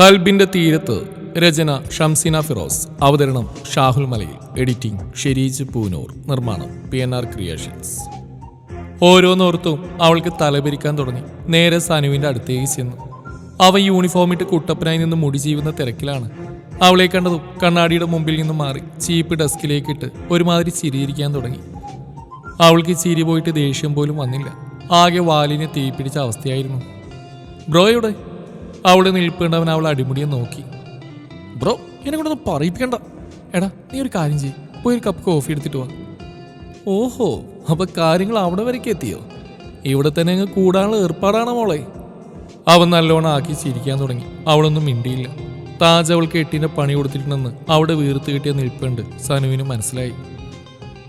കൽബിന്റെ തീരത്ത് രചന ഷംസിന ഫിറോസ് അവതരണം ഷാഹുൽ മലയിൽ എഡിറ്റിംഗ് ഷെരീജ് പൂനൂർ നിർമ്മാണം പി എൻ ആർ ക്രിയേഷൻസ്. ഓരോന്നോർത്തും അവൾക്ക് തലപിരിക്കാൻ തുടങ്ങി. നേരെ സനുവിന്റെ അടുത്തേക്ക് ചെന്നു. അവൻ യൂണിഫോമിട്ട് കുട്ടപ്പനായി നിന്ന് മുടി ചെയ്യുന്ന തിരക്കിലാണ്. അവളെ കണ്ടതും കണ്ണാടിയുടെ മുമ്പിൽ നിന്ന് മാറി ചീപ്പ് ഡെസ്കിലേക്കിട്ട് ഒരുമാതിരി ചിരിയിരിക്കാൻ തുടങ്ങി. അവൾക്ക് ചിരി പോയിട്ട് ദേഷ്യം പോലും വന്നില്ല. ആകെ വാലിനെ തീപിടിച്ച അവസ്ഥയായിരുന്നു. ബ്രോയുടെ അവൾ നിൽപ്പേണ്ടവൻ അവൾ അടിമുടിയെ നോക്കി. ബ്രോ എന്നെ കൊണ്ടൊന്നും പറയിപ്പിക്കണ്ട. എടാ നീ ഒരു കാര്യം ചെയ്യ്. പോയി ഒരു കപ്പ് കോഫി എടുത്തിട്ട് വാ. ഓഹോ അപ്പൊ കാര്യങ്ങൾ അവിടെ വരയ്ക്ക് എത്തിയോ? ഇവിടെ തന്നെ അങ്ങ് കൂടാനുള്ള ഏർപ്പാടാണ് മോളെ? അവൻ നല്ലോണം ആക്കി ചിരിക്കാൻ തുടങ്ങി. അവളൊന്നും മിണ്ടിയില്ല. താജ് അവൾക്ക് എട്ടിന്റെ പണി കൊടുത്തിട്ടുണ്ടെന്ന് അവിടെ വീർത്ത് കിട്ടിയ നിൽപ്പുണ്ട് സനുവിന് മനസ്സിലായി.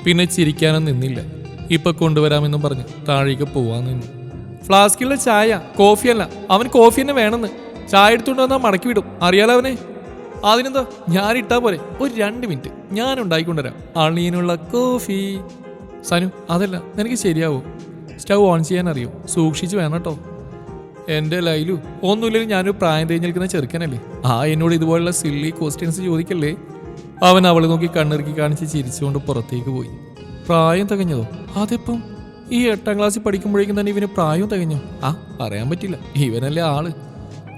പിന്നെ ചിരിക്കാനും നിന്നില്ല. ഇപ്പൊ കൊണ്ടുവരാമെന്നും പറഞ്ഞ് താഴേക്ക് പോവാൻ നിന്നു. ഫ്ലാസ്കിലുള്ള ചായ കോഫിയല്ല. അവൻ കോഫി തന്നെ വേണമെന്ന്. ചായ എടുത്തുകൊണ്ട് വന്നാൽ മടക്കി വിടും. അറിയാലോ അവനെ? അതിനെന്താ? ഞാൻ ഇട്ടാ പോരെ. ഒരു രണ്ട് മിനിറ്റ്. ഞാൻ ഉണ്ടാക്കിക്കൊണ്ടുവരാം അളിയനുള്ള കോഫി. സനു അതല്ല. നിനക്ക് ശരിയാവോ? സ്റ്റൗ ഓൺ ചെയ്യാൻ അറിയോ സൂക്ഷിച്ച് വേണം കേട്ടോ. എന്റെ ലൈലു ഒന്നുമില്ലെങ്കിൽ ഞാനൊരു പ്രായം തേഞ്ഞ് നിൽക്കുന്ന ചെറുക്കനല്ലേ? ആ എന്നോട് ഇതുപോലുള്ള സില്ലി ക്വസ്റ്റ്യൻസ് ചോദിക്കല്ലേ? അവൻ അവളെ നോക്കി കണ്ണിറുക്കി കാണിച്ച് ചിരിച്ചുകൊണ്ട് പുറത്തേക്ക് പോയി. പ്രായം തികഞ്ഞതോ? അതെപ്പം? ഈ എട്ടാം ക്ലാസ്സിൽ പഠിക്കുമ്പോഴേക്കും തന്നെ ഇവന് പ്രായം തികഞ്ഞു. ആ പറയാൻ പറ്റില്ല. ഇവനല്ലേ ആൾ.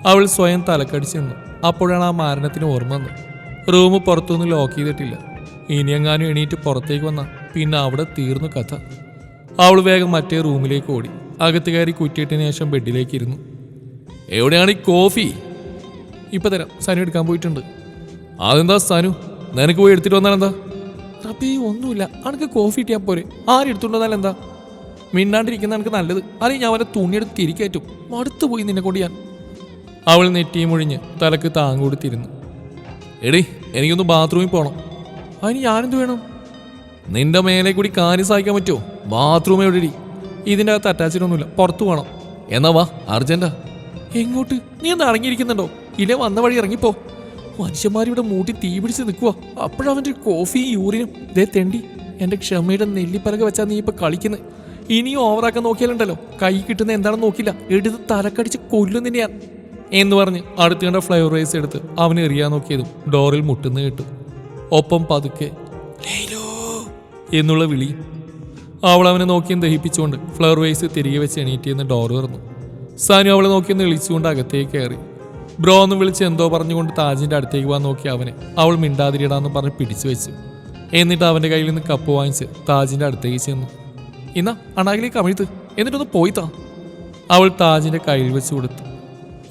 അവൾ സ്വയം തലക്കടിച്ചു നിന്നു. അപ്പോഴാണ് ആ മരണത്തിന് ഓർമ്മ വന്നത്. റൂം പുറത്തുനിന്ന് ലോക്ക് ചെയ്തിട്ടില്ല. ഇനിയെങ്ങാനും എണീറ്റ് പുറത്തേക്ക് വന്ന പിന്നെ അവിടെ തീർന്നു കഥ. അവൾ വേഗം മറ്റേ റൂമിലേക്ക് ഓടി. അകത്ത് കയറി കുറ്റിയിട്ടതിന് ശേഷം ബെഡിലേക്ക് ഇരുന്നു. എവിടെയാണ് ഈ കോഫി? ഇപ്പൊ തരാം. സനു എടുക്കാൻ പോയിട്ടുണ്ട്. അതെന്താ സനു? നിനക്ക് പോയി എടുത്തിട്ട് വന്നാൽ എന്താ റബി ഒന്നുമില്ല. അനക്ക് കോഫി കിട്ടിയാൽ പോരെ. ആരെടുത്തുണ്ടെന്നാൽ എന്താ മിണ്ടാണ്ടിരിക്കുന്ന എനിക്ക് നല്ലത്. അല്ലെങ്കിൽ ഞാൻ അവനെ തുണിയെടുത്ത് തിരിക്കയറ്റും മടുത്തു പോയി നിന്നെ കൊണ്ട് ഞാൻ. അവൾ നെറ്റിയും ഒഴിഞ്ഞ് തലക്ക് താങ്ങ് കൊടുത്തിരുന്നു. എടി എനിക്കൊന്ന് ബാത്റൂമിൽ പോകണം അതിന് ഞാനെന്ത് വേണം? നിന്റെ മേലെ കൂടി കാര്യം സഹായിക്കാൻ പറ്റുമോ? ബാത്റൂമേ ഒഴിടി ഇതിന്റെ അകത്ത് അറ്റാച്ച്ഡ് ഒന്നുമില്ല പുറത്തു പോകണം എന്നാ വാ അർജന്റാ എങ്ങോട്ട്? നീ ഒന്ന് അടങ്ങിയിരിക്കുന്നുണ്ടോ ഇല്ലേ വന്ന വഴി ഇറങ്ങിപ്പോ. മനുഷ്യന്മാരിവിടെ മൂട്ടി തീ പിടിച്ച് നിൽക്കുക അപ്പോഴവന്റെ കോഫിയും യൂറിനും. ദേ തെണ്ടി. എന്റെ ക്ഷമയുടെ നെല്ലിപ്പലക വെച്ചാൽ നീ ഇപ്പം കളിക്കുന്നത് ഇനിയും ഓവറാക്കാൻ നോക്കിയാലുണ്ടല്ലോ. കൈ കിട്ടുന്ന എന്താണെന്ന് നോക്കില്ല. എടുത്ത് തലക്കടിച്ച് കൊല്ലും എന്ന് പറഞ്ഞ് അടുത്ത് കണ്ട ഫ്ലൈ റൈസ് എടുത്ത് അവന് എറിയാൻ നോക്കിയതും ഡോറിൽ മുട്ടുന്ന കേട്ടു. ഒപ്പം പതുക്കെ എന്നുള്ള വിളി. അവൾ അവനെ നോക്കിയും ദഹിപ്പിച്ചുകൊണ്ട് ഫ്ലവർ വൈസ് തിരികെ വെച്ച് എണീറ്റിയെന്ന് ഡോർ തുറന്നു. സാനു അവളെ നോക്കിയെന്ന് വിളിച്ചുകൊണ്ട് അകത്തേക്ക് കയറി. ബ്രോ എന്ന് വിളിച്ച് എന്തോ പറഞ്ഞുകൊണ്ട് താജിന്റെ അടുത്തേക്ക് പോകാൻ നോക്കി അവനെ. അവൾ മിണ്ടാതിരിടാന്ന് പറഞ്ഞ് പിടിച്ചു വെച്ചു. എന്നിട്ട് അവന്റെ കയ്യിൽ നിന്ന് കപ്പ് വാങ്ങിച്ച് താജിന്റെ അടുത്തേക്ക് ചെന്നു. ഇന്നാ അണാകിലേക്ക് അമിഴ്ത്ത്. എന്നിട്ടൊന്ന് പോയി താ. അവൾ താജിന്റെ കയ്യിൽ വെച്ച് കൊടുത്തു.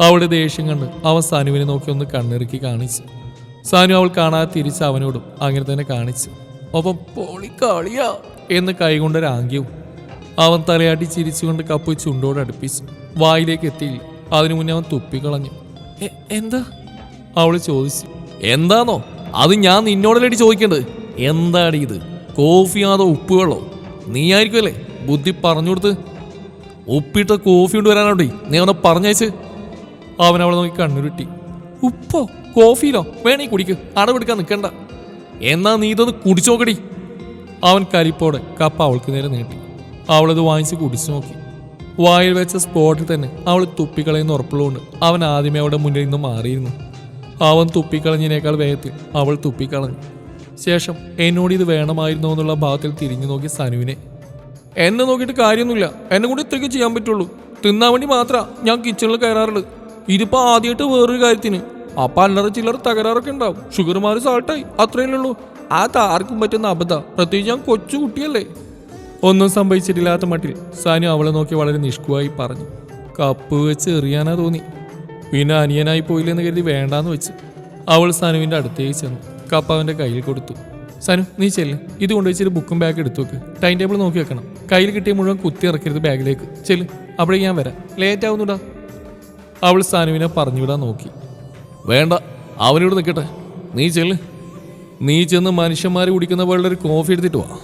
അവളുടെ ദേഷ്യം കണ്ട് അവൻ സനുവിനെ നോക്കി ഒന്ന് കണ്ണിറുക്കി കാണിച്ചു. സാനു അവൾ കാണാതെ തിരിച്ച് അവനോടും അങ്ങനെ തന്നെ കാണിച്ചു. ഒപ്പം കാളിയ എന്ന് കൈകൊണ്ട് ആംഗ്യവും. അവൻ തലയാട്ടി ചിരിച്ചുകൊണ്ട് കപ്പ് ചുണ്ടോട് അടുപ്പിച്ചു വായിലേക്ക് എത്തിയില്ല. അതിനു മുന്നേ അവൻ തുപ്പിക്കളഞ്ഞു "എ- എന്താ? അവൾ ചോദിച്ചു. എന്താണോ അത് ഞാൻ നിന്നോടല്ലേടി ചോദിക്കേണ്ടത്? എന്താടി ഇത്? കോഫി അതോ ഉപ്പുകളോ നീ ആയിരിക്കുമല്ലേ ബുദ്ധി പറഞ്ഞു കൊടുത്ത്. ഉപ്പിട്ട കോഫി കൊണ്ട് വരാനോടി നീ അവനെ പറഞ്ഞയച്ച്. അവൻ അവളെ നോക്കി കണ്ണുരുട്ടി. ഉപ്പോ കോഫിയിലോ? വേണേ കുടിക്ക്. അടവെടുക്കാൻ നിൽക്കണ്ട. എന്നാ നീ ഇതൊന്ന് കുടിച്ചു നോക്കടി. അവൻ കരിപ്പോടെ കപ്പ അവൾക്ക് നേരെ നീട്ടി. അവളത് വാങ്ങിച്ച് കുടിച്ചു നോക്കി. വായിൽ വെച്ച സ്പോട്ടിൽ തന്നെ അവൾ തുപ്പിക്കളയുന്ന ഉറപ്പുള്ളതുകൊണ്ട് അവൻ ആദ്യമേ അവളുടെ മുന്നിൽ നിന്ന് മാറിയിരുന്നു. അവൻ തുപ്പിക്കളഞ്ഞതിനേക്കാൾ വേഗത്തിൽ അവൾ തുപ്പിക്കളഞ്ഞു. ശേഷം എന്നോട് ഇത് വേണമായിരുന്നോ എന്നുള്ള ഭാഗത്തിൽ തിരിഞ്ഞു നോക്കി സനുവിനെ. എന്നെ നോക്കിയിട്ട് കാര്യമൊന്നുമില്ല. എന്നെ കൂടി ഇത്രയ്ക്ക് ചെയ്യാൻ പറ്റുള്ളൂ. തിന്നാൻ വേണ്ടി മാത്രമാ ഞാൻ കിച്ചണിൽ കയറാറുള്ളത്. ഇതിപ്പോ ആദ്യമായിട്ട് വേറൊരു കാര്യത്തിന്. അപ്പം അല്ലറ ചില്ലറ തകരാറൊക്കെ ഉണ്ടാവും. ഷുഗർ മാറി സാൾട്ടായി അത്രയല്ലേ ഉള്ളൂ. ആ താർക്കും പറ്റുന്ന അബദ്ധ. പ്രത്യേകിച്ച് ഞാൻ കൊച്ചു കുട്ടിയല്ലേ. ഒന്നും സംഭവിച്ചിട്ടില്ലാത്ത മട്ടിൽ സാനു അവളെ നോക്കി വളരെ നിഷ്കുവായി പറഞ്ഞു. കപ്പ് വെച്ച് എറിയാനാ തോന്നി. പിന്നെ അനിയനായി പോയില്ലെന്ന് കരുതി വേണ്ടാന്ന് വെച്ച്. അവൾ സാനുവിന്റെ അടുത്തേക്ക് ചെന്നു. കപ്പ് അവന്റെ കയ്യിൽ കൊടുത്തു. സനു നീ ചെല്ല്. ഇത് കൊണ്ടുവച്ചിട്ട് ബുക്കും ബാഗ് എടുത്തു വെക്ക്. ടൈം ടേബിൾ നോക്കി വെക്കണം. കയ്യിൽ കിട്ടിയ മുഴുവൻ കുത്തി ഇറക്കരുത് ബാഗിലേക്ക് ചെല്ല്. അവിടെ ഞാൻ വരാം. ലേറ്റ് ആവുന്നുടാ. അവൾ സനുവിനെ പറഞ്ഞുവിടാൻ നോക്കി. വേണ്ട. അവനിവിടെ നിൽക്കട്ടെ. നീ ചെല്ല്. നീ ചെന്ന് മനുഷ്യന്മാർ കുടിക്കുന്ന പോലുള്ള ഒരു കോഫി എടുത്തിട്ട് വാ.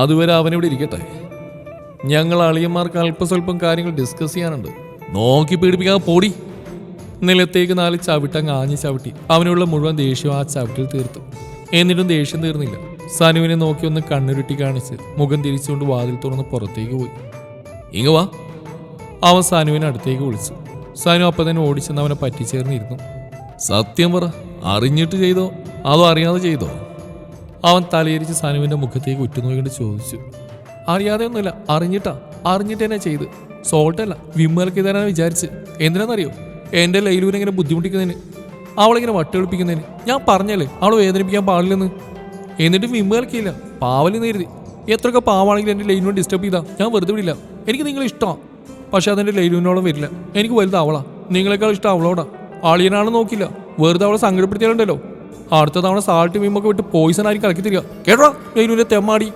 അതുവരെ അവനിവിടെ ഇരിക്കട്ടെ. ഞങ്ങൾ അളിയന്മാർക്ക് അല്പസ്വല്പം കാര്യങ്ങൾ ഡിസ്കസ് ചെയ്യാനുണ്ട്. നോക്കി പീഡിപ്പിക്കാൻ പോടി. നിലത്തേക്ക് നാല് ചവിട്ടങ്ങ് ആഞ്ഞ് ചവിട്ടി. അവനുള്ള മുഴുവൻ ദേഷ്യം ആ ചവിട്ടിൽ തീർത്തു. എന്നിട്ടും ദേഷ്യം തീർന്നില്ല. സനുവിനെ നോക്കി ഒന്ന് കണ്ണുരുട്ടി കാണിച്ച് മുഖം തിരിച്ചുകൊണ്ട് വാതിൽ തുറന്ന് പുറത്തേക്ക് പോയി. ഇങ്ങ വാ. അവൻ സനുവിനെ അടുത്തേക്ക് വിളിച്ചു. സനു അപ്പം തന്നെ ഓടിച്ചെന്ന് അവനെ പറ്റിച്ചേർന്നിരുന്നു. സത്യം പറ അറിഞ്ഞിട്ട് ചെയ്തോ? അതോ അറിയാതെ ചെയ്തോ? അവൻ തലയിരിച്ച് സനുവിന്റെ മുഖത്തേക്ക് ഉറ്റുനോക്കിയിട്ട് ചോദിച്ചു. അറിയാതെ ഒന്നുമില്ല അറിഞ്ഞിട്ടാ. അറിഞ്ഞിട്ട് തന്നെ ചെയ്ത്. സോൾട്ടല്ല വിമ്മലക്കി തരാനാണ് വിചാരിച്ച്. എന്തിനാണെന്നറിയോ എന്റെ ലൈലൂരി ഇങ്ങനെ ബുദ്ധിമുട്ടിക്കുന്നതിന് അവളിങ്ങനെ വട്ടുകളിപ്പിക്കുന്നതിന് ഞാൻ പറഞ്ഞല്ലേ അവൾ വേദനിപ്പിക്കാൻ പാടില്ലെന്ന്? എന്നിട്ട് വിമ്മലക്കില്ല പാവലി നേരുതി എത്രയൊക്കെ പാവാണെങ്കിലും എന്റെ ലൈനുവിനെ ഡിസ്റ്റർബ് ചെയ്താ. ഞാൻ വെറുതെ വിടില്ല. എനിക്ക് നിങ്ങൾ ഇഷ്ടമാണ് പക്ഷെ അതെന്റെ ലൈലുവിനോളം വരില്ല. എനിക്ക് വലുത് അവളാ. നിങ്ങളെക്കാൾ ഇഷ്ടം അവളോടാ. അളിയനാണ് നോക്കില്ല. വെറുതെ അവളെ സങ്കടപ്പെടുത്തിയാലുണ്ടല്ലോ. അടുത്ത തവണ സാൾട്ട് വീമൊക്കെ വിട്ട് പോയിസൺ ആയി കളിക്കി തരിക. കേട്ടോ ലൈനുവിന്റെ തെമ്മാടി.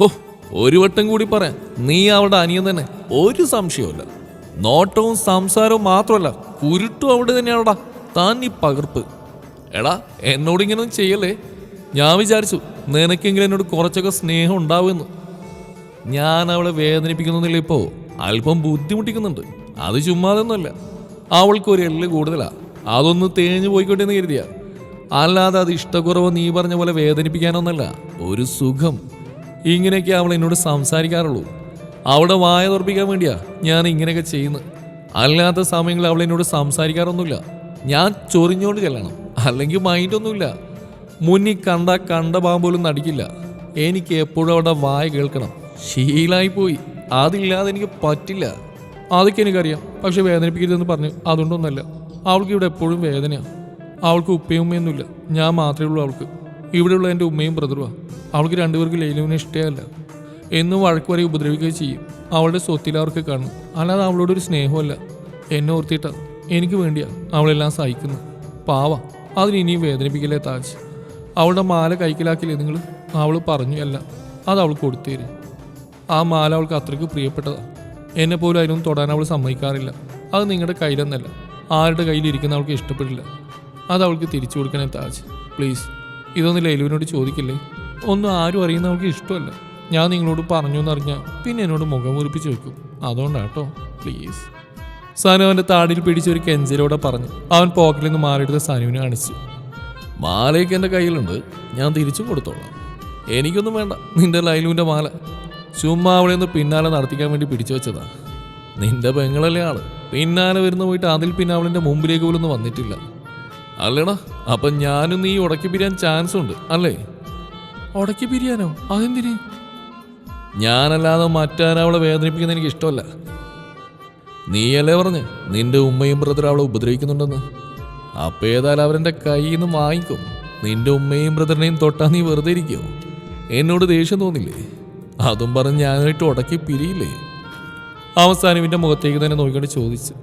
ഓ ഒരു വട്ടം കൂടി പറയാം. നീ അവളുടെ അനിയൻ തന്നെ. ഒരു സംശയവുമില്ല. നോട്ടവും സംസാരവും മാത്രമല്ല കുരുട്ടും അവിടെ തന്നെയാണോടാ. താൻ ഈ പകർപ്പ്. എടാ എന്നോട് ഇങ്ങനൊന്നും ചെയ്യല്ലേ? ഞാൻ വിചാരിച്ചു നിനക്കെങ്കിലും എന്നോട് കുറച്ചൊക്കെ സ്നേഹം ഉണ്ടാവുമെന്ന് ഞാൻ അവളെ വേദനിപ്പിക്കുന്നില്ല ഇപ്പോ. അല്പം ബുദ്ധിമുട്ടിക്കുന്നുണ്ട്. അത് ചുമ്മാതൊന്നുമല്ല. അവൾക്ക് ഒരു എല്ല് കൂടുതലാ. അതൊന്ന് തേഞ്ഞു പോയിക്കോട്ടെ എന്ന് കരുതിയ. അല്ലാതെ അത് ഇഷ്ടക്കുറവ് നീ പറഞ്ഞ പോലെ വേദനിപ്പിക്കാനൊന്നല്ല ഒരു സുഖം. ഇങ്ങനെയൊക്കെ അവൾ എന്നോട് സംസാരിക്കാറുള്ളൂ. അവളുടെ വായ തുറപ്പിക്കാൻ വേണ്ടിയാ ഞാൻ ഇങ്ങനെയൊക്കെ ചെയ്യുന്നത്. അല്ലാത്ത സമയങ്ങളിൽ അവൾ എന്നോട് സംസാരിക്കാറൊന്നുമില്ല. ഞാൻ ചൊറിഞ്ഞോണ്ട് ചെല്ലണം. അല്ലെങ്കിൽ മൈൻഡൊന്നുമില്ല. മുന്നിൽ കണ്ട കണ്ട പാമ്പോലും നടിക്കില്ല. എനിക്ക് എപ്പോഴും അവിടെ വായ കേൾക്കണം. ശീലായി പോയി. അതില്ലാതെ എനിക്ക് പറ്റില്ല. അതൊക്കെ എനിക്കറിയാം. പക്ഷെ വേദനിപ്പിക്കരുതെന്ന് പറഞ്ഞു. അതുകൊണ്ടൊന്നല്ല. അവൾക്ക് ഇവിടെ എപ്പോഴും വേദനയാണ് അവൾക്ക് ഉപ്പയും ഞാൻ മാത്രമേ ഉള്ളൂ അവൾക്ക്. ഇവിടെയുള്ള എന്റെ ഉമ്മയും ബ്രദറുമാണ് അവൾക്ക് രണ്ടുപേർക്ക് ലൈലുവിനെ ഇഷ്ടമല്ല. എന്നും വഴക്കുവരെ ഉപദ്രവിക്കുകയും ചെയ്യും. അവളുടെ സ്വത്തിൽ അവർക്ക് കാണും. അല്ലാതെ അവളോടൊരു സ്നേഹമല്ല എന്നെ ഓർത്തിട്ടാ എനിക്ക് വേണ്ടിയാ അവളെല്ലാം സഹിക്കുന്നു പാവ അതിന് ഇനിയും വേദനിപ്പിക്കലേ താജ്? അവളുടെ മാല കൈക്കലാക്കില്ലേ നിങ്ങൾ അവൾ പറഞ്ഞു അല്ല അത് അവൾ കൊടുത്തേരും. ആ മാല അവൾക്ക് അത്രയ്ക്ക് പ്രിയപ്പെട്ടതാണ് എന്നെ പോലും അതിനൊന്നും തൊടാൻ അവൾ സമ്മതിക്കാറില്ല. അത് നിങ്ങളുടെ കയ്യിലെന്നല്ല. ആരുടെ കയ്യിലിരിക്കുന്ന അവൾക്ക് ഇഷ്ടപ്പെടില്ല. അത് അവൾക്ക് തിരിച്ചു കൊടുക്കണേ താജ്. പ്ലീസ് ഇതൊന്നും ലൈലുവിനോട് ചോദിക്കില്ലേ? ഒന്നും ആരും അറിയുന്ന അവൾക്ക് ഇഷ്ടമല്ല. ഞാൻ നിങ്ങളോട് പറഞ്ഞു എന്നറിഞ്ഞ പിന്നെ എന്നോട് മുഖം മുറിപ്പിച്ച് വെക്കും. അതുകൊണ്ടാട്ടോ പ്ലീസ് സാനു അവന്റെ താടിയിൽ പിടിച്ച് ഒരു കെഞ്ചലോടെ പറഞ്ഞു. അവൻ പോക്കറ്റിൽ നിന്ന് മാറിയെടുത്ത് സാനുവിനെ കാണിച്ചു മാലയൊക്കെ എന്റെ കയ്യിലുണ്ട്. ഞാൻ തിരിച്ചു കൊടുത്തോളാം. എനിക്കൊന്നും വേണ്ട. നിന്റെ ലൈലുവിന്റെ മാല. ചുമ്മാ അവളെ ഒന്ന് പിന്നാലെ നടത്തിക്കാൻ വേണ്ടി പിടിച്ചു വെച്ചതാ. നിന്റെ പെങ്ങളല്ലേ ആൾ. പിന്നാലെ വരുന്ന പോയിട്ട് അതിൽ പിന്നെ അവളിന്റെ മുമ്പിലേക്ക് പോലും ഒന്നും വന്നിട്ടില്ല. അല്ലേടാ അപ്പം ഞാനും നീ ഉടക്കി പിരിയാൻ ചാൻസ് ഉണ്ട് അല്ലേ? ഉടക്കി പിരിയാനോ? അതെന്തിന്? ഞാനല്ലാതെ മറ്റാരവളെ വേദനിപ്പിക്കുന്ന എനിക്ക് ഇഷ്ടമല്ല. നീയല്ലേ പറഞ്ഞ് നിന്റെ ഉമ്മയും ബ്രദർ അവളെ ഉപദ്രവിക്കുന്നുണ്ടെന്ന്? അപ്പോൾ ഏതായാലും അവരെന്റെ കയ്യിൽ നിന്ന് വാങ്ങിക്കും. നിന്റെ ഉമ്മയും ബ്രദറിനെയും തൊട്ടാ നീ വെറുതെ ഇരിക്കോ? എന്നോട് ദേഷ്യം തോന്നില്ലേ? അതും പറഞ്ഞ് ഞാനായിട്ട് ഉടക്കി പിരിയില്ലേ? അവസാനം ഇവന്റെ മുഖത്തേക്ക് തന്നെ നോക്കിക്കൊണ്ട് ചോദിച്ചു.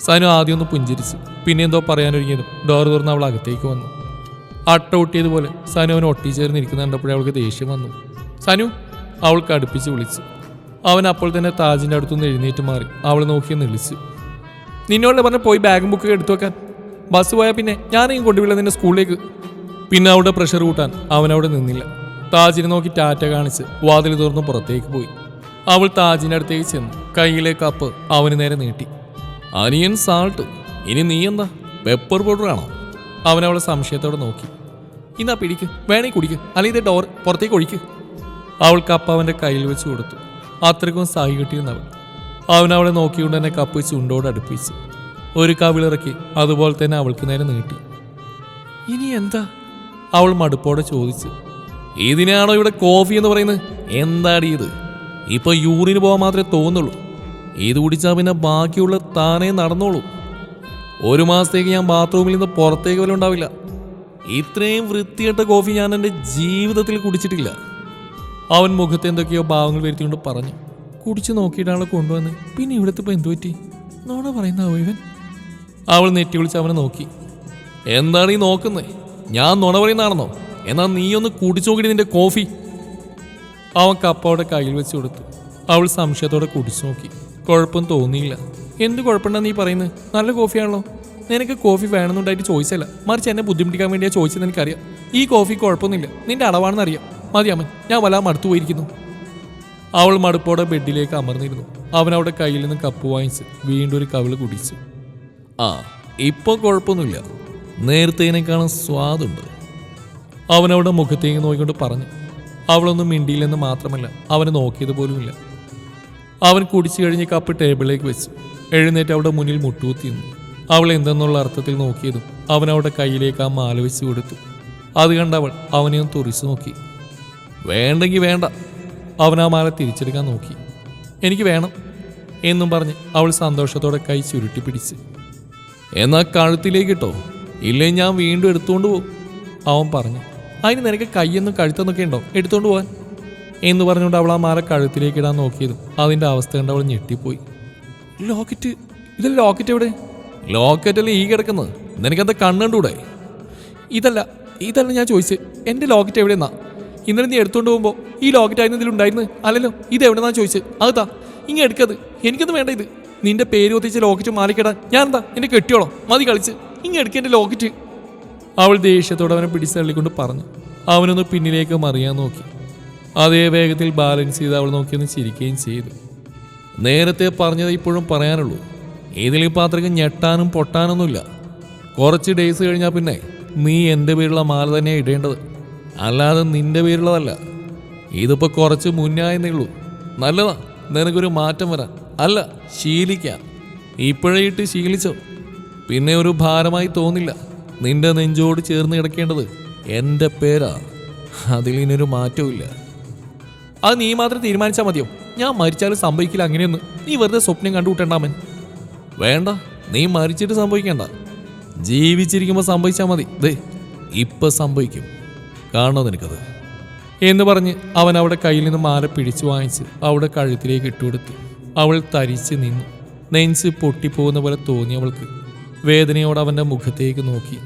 സാനു ആദ്യം ഒന്ന് പുഞ്ചിരിച്ചു പിന്നെ എന്തോ പറയാനൊരുങ്ങിയതും ഡോർ തുറന്ന് അവൾ അകത്തേക്ക് വന്നു. അട്ട ഒട്ടിയതുപോലെ സനു അവൻ ഒട്ടിച്ചേർന്നിരിക്കുന്ന കണ്ടപ്പോഴേ അവൾക്ക് ദേഷ്യം വന്നു. സനു അവൾക്ക് അടുപ്പിച്ച് വിളിച്ചു. അവൻ അപ്പോൾ തന്നെ താജിന്റെ അടുത്തുനിന്ന് എഴുന്നേറ്റ് മാറി. അവൾ നോക്കി നിളിച്ചു നിന്നോട് പറഞ്ഞ പോയി ബാഗും ബുക്കൊക്കെ എടുത്തു വെക്കാൻ. ബസ് പോയാൽ പിന്നെ ഞാനെയും കൊണ്ടുവില്ല നിന്നെ സ്കൂളിലേക്ക്. പിന്നെ അവിടെ പ്രഷർ കൂട്ടാൻ അവിടെ നിന്നില്ല. താജിനെ നോക്കി ടാറ്റ കാണിച്ച് വാതിൽ തുറന്ന് പുറത്തേക്ക് പോയി. അവൾ താജിന്റെ അടുത്തേക്ക് ചെന്നു. കയ്യിലെ കപ്പ് അവന് നേരെ നീട്ടി. അനിയൻ സാൾട്ട് ഇനി നീ എന്താ? പെപ്പർ പൗഡർ ആണോ? അവൻ അവളെ സംശയത്തോടെ നോക്കി. ഇന്നാ പിടിക്ക്. വേണേ കുടിക്ക്. അല്ലെങ്കിൽ ഡോർ പുറത്തേക്ക് ഒഴിക്ക്. അവൾ കപ്പ് അവന്റെ കയ്യിൽ വെച്ച് കൊടുത്തു. അത്രയ്ക്കും സായി കിട്ടിയെന്നവൾ. അവൻ അവളെ നോക്കിക്കൊണ്ട് തന്നെ കപ്പ് ചുണ്ടോട് അടുപ്പിച്ചു. ഒരു കവിളിറക്കി അതുപോലെ തന്നെ അവൾക്ക് നേരെ നീട്ടി. ഇനി എന്താ? അവൾ മടുപ്പോടെ ചോദിച്ചു. ഇതിനാണോ ഇവിടെ കോഫി എന്ന് പറയുന്നത്? എന്താടി ഇത്? ഇപ്പൊ യൂറിന് പോകാൻ മാത്രമേ തോന്നുള്ളൂ. ഇത് കുടിച്ചാൽ പിന്നെ ബാക്കിയുള്ള താനേ നടന്നോളൂ. ഒരു മാസത്തേക്ക് ഞാൻ ബാത്റൂമിൽ നിന്ന് പുറത്തേക്ക് പോലും ഉണ്ടാവില്ല. ഇത്രയും വൃത്തിയിട്ട കോഫി ഞാൻ എന്റെ ജീവിതത്തിൽ കുടിച്ചിട്ടില്ല. അവൻ മുഖത്ത് എന്തൊക്കെയോ ഭാവങ്ങൾ വരുത്തിക്കൊണ്ട് പറഞ്ഞു. കുടിച്ചു നോക്കിയിട്ടാണ് കൊണ്ടുവന്ന് പിന്നെ ഇവിടുത്തെ ഇപ്പം എന്തു പറ്റി നോണ പറയുന്ന ഇവൻ അവൾ നെറ്റി വിളിച്ച് അവനെ നോക്കി. എന്താണ് ഈ നോക്കുന്നത് ഞാൻ നുണ പറയുന്നതാണെന്നോ? എന്നാൽ നീ ഒന്ന് കുടിച്ചു നോക്കിയിട്ട് നിന്റെ കോഫി. അവൻ കപ്പ കയ്യിൽ വെച്ച് കൊടുത്തു. അവൾ സംശയത്തോടെ കുടിച്ചു നോക്കി. കുഴപ്പം തോന്നിയില്ല. എന്ത് കുഴപ്പമുണ്ടെന്ന് നീ പറയുന്നത് നല്ല കോഫിയാണല്ലോ. നിനക്ക് കോഫി വേണമെന്നുണ്ടായിട്ട് ചോദിച്ചല്ല. മറിച്ച് എന്നെ ബുദ്ധിമുട്ടിക്കാൻ വേണ്ടിയാണ് ചോദിച്ചത് എനിക്കറിയാം. ഈ കോഫി കുഴപ്പമൊന്നുമില്ല. നിന്റെ അടവാണെന്ന് അറിയാം മതി ഞാൻ വല്ല മടുത്തു പോയിരിക്കുന്നു. അവൾ മടുപ്പോടെ ബെഡിലേക്ക് അമർന്നിരുന്നു. അവൻ അവിടെ കയ്യിൽ നിന്ന് കപ്പ് വാങ്ങിച്ച് വീണ്ടും ഒരു കവിൾ കുടിച്ചു. ആ ഇപ്പോൾ കുഴപ്പമൊന്നുമില്ല. നേരത്തേനേക്കാളും സ്വാദുണ്ട്. അവൻ അവിടെ മുഖത്തേക്ക് നോക്കിക്കൊണ്ട് പറഞ്ഞു. അവളൊന്നും മിണ്ടിയില്ലെന്ന് മാത്രമല്ല അവനെ നോക്കിയത് പോലുമില്ല. അവൻ കുടിച്ചു കഴിഞ്ഞ് കപ്പ് ടേബിളിലേക്ക് വെച്ചു എഴുന്നേറ്റ് അവളുടെ മുന്നിൽ മുട്ടുകുത്തി നിന്നു. അവൾ എന്തെന്നുള്ള അർത്ഥത്തിൽ നോക്കിയതും അവൻ അവളുടെ കയ്യിലേക്ക് ആ മാല വെച്ച് കൊടുത്തു. അത് കണ്ട് അവൾ അവനെ തുറിച്ചു നോക്കി. വേണ്ടെങ്കിൽ വേണ്ട. അവൻ ആ മാല തിരിച്ചെടുക്കാൻ നോക്കി. എനിക്ക് വേണം എന്നും പറഞ്ഞ് അവൾ സന്തോഷത്തോടെ കൈ ചുരുട്ടി പിടിച്ച്. എന്നാ കഴുത്തിലേക്ക് ഇട്ടോ ഇല്ലേ ഞാൻ വീണ്ടും എടുത്തുകൊണ്ട് പോകും അവൻ പറഞ്ഞു അതിന് നിനക്ക് കൈയൊന്നും കഴുത്തെന്നൊക്കെ ഉണ്ടോ? എടുത്തുകൊണ്ട് പോകാൻ എന്ന് പറഞ്ഞുകൊണ്ട് അവൾ ആ മാല കഴുത്തിലേക്ക് ഇടാൻ നോക്കിയതും അതിന്റെ അവസ്ഥ കണ്ട് അവൾ ഞെട്ടിപ്പോയി. ലോക്കറ്റ് ഇതല്ല ലോക്കറ്റ് എവിടെ? ലോക്കറ്റല്ലേ ഈ കിടക്കുന്നത്? നിനക്കെന്താ കണ്ണുണ്ടൂടെ ഇതല്ല ഇതല്ല ഞാൻ ചോദിച്ചത് എന്റെ ലോക്കറ്റ് എവിടെയെന്നാ ഇന്നലെ നീ എടുത്തുകൊണ്ട് പോകുമ്പോൾ ഈ ലോക്കറ്റായിരുന്നു ഇതിലുണ്ടായിരുന്നു അല്ലല്ലോ ഇത് എവിടെന്നാ ചോദിച്ചത്? അത് താ ഇങ്ങനെ എടുക്കത് എനിക്കൊന്നും വേണ്ട ഇത്. നിന്റെ പേര് ഒത്തിച്ച് ലോക്കറ്റ് മാറിക്കിടാൻ ഞാൻ എന്താ എന്നെ കെട്ടിയോളോ? മതി കളിച്ച്. ഇങ്ങനെ എടുക്ക എന്റെ ലോക്കറ്റ്. അവൾ ദേഷ്യത്തോടെ അവനെ പിടിച്ച് തള്ളിക്കൊണ്ട് പറഞ്ഞു. അവനൊന്ന് പിന്നിലേക്ക് മറിയാൻ നോക്കി. അതേ വേഗത്തിൽ ബാലൻസ് ചെയ്ത് അവൾ നോക്കിയൊന്ന് ചിരിക്കുകയും ചെയ്തു. നേരത്തെ പറഞ്ഞത് ഇപ്പോഴും പറയാനുള്ളൂ. ഇതിലിപ്പോൾ അത്രയ്ക്ക് ഞെട്ടാനും പൊട്ടാനൊന്നുമില്ല. കുറച്ച് ഡേയ്സ് കഴിഞ്ഞാൽ പിന്നെ നീ എന്റെ പേരുള്ള മാല തന്നെയാണ് ഇടേണ്ടത്. അല്ലാതെ നിന്റെ പേരുള്ളതല്ല ഇതിപ്പോൾ കുറച്ച് മുന്നായെന്നേ ഉള്ളൂ നല്ലതാ നിനക്കൊരു മാറ്റം വരാൻ. അല്ല ശീലിക്കാം. ഇപ്പോഴേ ഇട്ട് ശീലിച്ചോ. പിന്നെ ഒരു ഭാരമായി തോന്നില്ല. നിന്റെ നെഞ്ചോട് ചേർന്ന് കിടക്കേണ്ടത് എന്റെ പേരാ. അതിലിനൊരു മാറ്റവും അത് നീ മാത്രം തീരുമാനിച്ചാൽ മതിയോ? ഞാൻ മരിച്ചാലും സംഭവിക്കില്ല അങ്ങനെയൊന്നും. നീ വെറുതെ സ്വപ്നം കണ്ടുകൂട്ടണ്ടാമൻ വേണ്ട നീ മരിച്ചിട്ട് സംഭവിക്കണ്ട. ജീവിച്ചിരിക്കുമ്പോൾ സംഭവിച്ചാൽ മതി. ദേ ഇപ്പൊ സംഭവിക്കും. കാണണോ നിനക്കത്? എന്ന് പറഞ്ഞ് അവൻ അവിടെ കയ്യിൽ നിന്ന് മാല പിടിച്ചു വാങ്ങിച്ച് അവിടെ കഴുത്തിലേക്ക് ഇട്ടുകൊടുത്തു അവൾ തരിച്ച് നിന്നു. നെഞ്ച് പൊട്ടിപ്പോകുന്ന പോലെ തോന്നി അവൾക്ക്. വേദനയോടെ അവന്റെ മുഖത്തേക്ക് നോക്കി.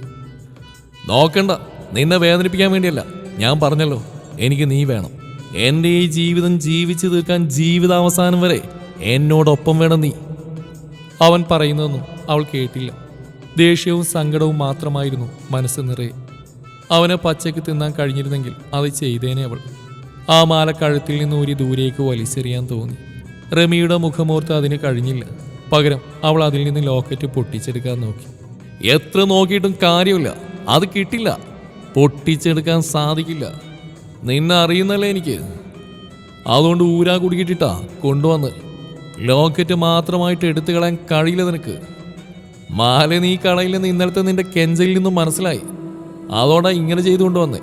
നോക്കണ്ട നിന്നെ വേദനിപ്പിക്കാൻ വേണ്ടിയല്ല. ഞാൻ പറഞ്ഞല്ലോ എനിക്ക് നീ വേണം. എന്റെ ഈ ജീവിതം ജീവിച്ചു തീർക്കാൻ ജീവിതാവസാനം വരെ എന്നോടൊപ്പം വേണം നീ. അവൻ പറയുന്നതൊന്നും അവൾ കേട്ടില്ല. ദേഷ്യവും സങ്കടവും മാത്രമായിരുന്നു മനസ്സ് നിറയെ. അവനെ പച്ചയ്ക്ക് തിന്നാൻ കഴിഞ്ഞിരുന്നെങ്കിൽ അത് ചെയ്തേനെ അവൾ. ആ മാല കഴുത്തിൽ നിന്ന് ഊരി ദൂരേക്ക് വലിച്ചെറിയാൻ തോന്നി. റമിയുടെ മുഖമോർത്ത് അതിന് കഴിഞ്ഞില്ല. പകരം അവൾ അതിൽ നിന്ന് ലോക്കറ്റ് പൊട്ടിച്ചെടുക്കാൻ നോക്കി. എത്ര നോക്കിയിട്ടും കാര്യമില്ല. അത് കിട്ടില്ല. പൊട്ടിച്ചെടുക്കാൻ സാധിക്കില്ല. നിന്നെ അറിയുന്നല്ലേ എനിക്ക്? അതുകൊണ്ട് ഊരാ കുടുക്കിട്ടിട്ടാ കൊണ്ടുവന്ന്. ലോക്കറ്റ് മാത്രമായിട്ട് എടുത്തു കളയാൻ കഴിയില്ല നിനക്ക്. മാല നീ കളയില്ലെന്ന് ഇന്നലത്തെ നിന്റെ കെഞ്ചയിൽ നിന്നും മനസ്സിലായി. അതോടാ ഇങ്ങനെ ചെയ്തുകൊണ്ട് വന്നേ.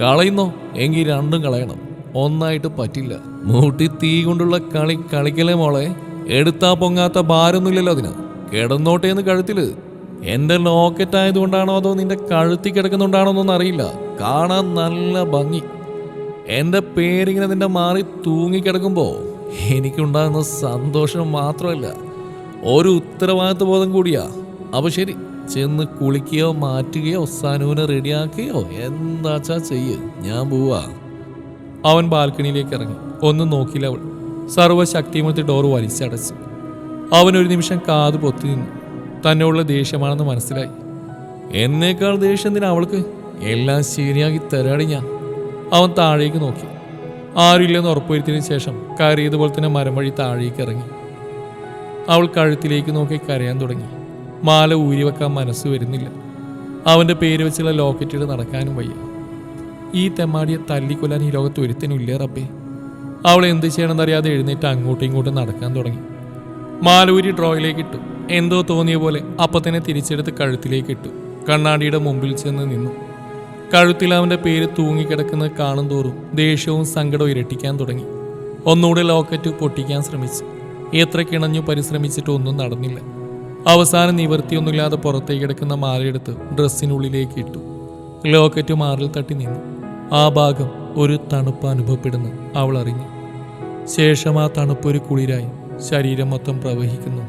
കളയുന്നോ? എങ്കിൽ രണ്ടും കളയണം. ഒന്നായിട്ട് പറ്റില്ല. മൂട്ടി തീ കൊണ്ടുള്ള കളി കളിക്കലേ മോളെ? എടുത്താ പൊങ്ങാത്ത ഭാരമൊന്നുമില്ലല്ലോ അതിന്. കിടന്നോട്ടേന്ന് കഴുത്തിൽ. എന്റെ ലോക്കറ്റ് ആയതുകൊണ്ടാണോ അതോ നിന്റെ കഴുത്തി കിടക്കുന്നുണ്ടാണോ എന്നൊന്നും അറിയില്ല. കാണാൻ നല്ല ഭംഗി. എന്റെ പേരിങ്ങനെ നിന്റെ മാറി തൂങ്ങിക്കിടക്കുമ്പോ എനിക്കുണ്ടാകുന്ന സന്തോഷം മാത്രമല്ല. ഒരു ഉത്തരവാദിത്വ ബോധം കൂടിയാ. അപ്പൊ ശരി. ചെന്ന് കുളിക്കുകയോ മാറ്റുകയോ സനൂനെ റെഡിയാക്കുകയോ എന്താച്ചാ ചെയ്യ്? ഞാൻ പോവാ. അവൻ ബാൽക്കണിയിലേക്ക് ഇറങ്ങി. ഒന്നും നോക്കിയില്ല അവൾ. സർവശക്തിയുമത്തെ ഡോർ വലിച്ചടച്ചു. അവൻ ഒരു നിമിഷം കാത് പൊത്തി നിന്നു. തന്നോടുള്ള ദേഷ്യമാണെന്ന് മനസ്സിലായി. എന്നേക്കാൾ ദേഷ്യം എന്തിനാ അവൾക്ക്? എല്ലാം ശരിയാക്കി തരാടി ഞാൻ. അവൻ താഴേക്ക് നോക്കി. ആരുമില്ലെന്ന് ഉറപ്പുവരുത്തിയതിനു ശേഷം കയറിയതുപോലെ തന്നെ മരം വഴി താഴേക്ക് ഇറങ്ങി. അവൾ കഴുത്തിലേക്ക് നോക്കി കരയാൻ തുടങ്ങി. മാല ഊരി വെക്കാൻ മനസ്സ് വരുന്നില്ല. അവന്റെ പേര് വെച്ചുള്ള ലോക്കറ്റിൽ നടക്കാനും വയ്യ. ഈ തെമ്മാടിയെ തല്ലിക്കൊല്ലാൻ ഈ ലോകത്ത് ഒരുത്തിനും ഇല്ലേ റബ്ബേ. അവൾ എന്ത് ചെയ്യണമെന്നറിയാതെ എഴുന്നേറ്റ് അങ്ങോട്ടും ഇങ്ങോട്ടും നടക്കാൻ തുടങ്ങി. മാലൂരി ഡ്രോയിലേക്ക് ഇട്ടു. എന്തോ തോന്നിയ പോലെ അപ്പൊ തന്നെ തിരിച്ചെടുത്ത് കഴുത്തിലേക്ക് ഇട്ടു. കണ്ണാടിയുടെ മുമ്പിൽ ചെന്ന് നിന്നു. കഴുത്തിൽ അവന്റെ പേര് തൂങ്ങിക്കിടക്കുന്നത് കാണും തോറും ദേഷ്യവും സങ്കടവും ഇരട്ടിക്കാൻ തുടങ്ങി. ഒന്നുകൂടെ ലോക്കറ്റ് പൊട്ടിക്കാൻ ശ്രമിച്ചു. എത്ര കിണഞ്ഞു പരിശ്രമിച്ചിട്ടൊന്നും നടന്നില്ല. അവസാനം നിവർത്തിയൊന്നുമില്ലാതെ പുറത്തേക്ക് കിടക്കുന്ന മാലയെടുത്ത് ഡ്രസ്സിനുള്ളിലേക്ക് ഇട്ടു. ലോക്കറ്റ് മാറിൽ തട്ടി നിന്നു. ആ ഭാഗം ഒരു തണുപ്പ് അനുഭവപ്പെടുന്നു അവൾ അറിഞ്ഞു. ശേഷം ആ തണുപ്പ് ഒരു കുളിരായി ശരീരം മൊത്തം പ്രവഹിക്കുന്നു.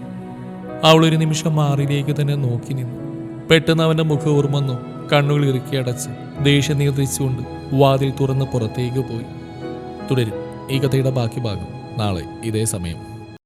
അവൾ ഒരു നിമിഷം മാറിലേക്ക് തന്നെ നോക്കി നിന്നു. പെട്ടെന്ന് അവന്റെ മുഖം ഓർമ്മന്നു കണ്ണുകൾ ഇറുക്കി അടച്ച് ദേഷ്യം നിയന്ത്രിച്ചുകൊണ്ട് വാതിൽ തുറന്ന് പുറത്തേക്ക് പോയി. തുടരും. ഈ കഥയുടെ ബാക്കി ഭാഗം നാളെ ഇതേ സമയം.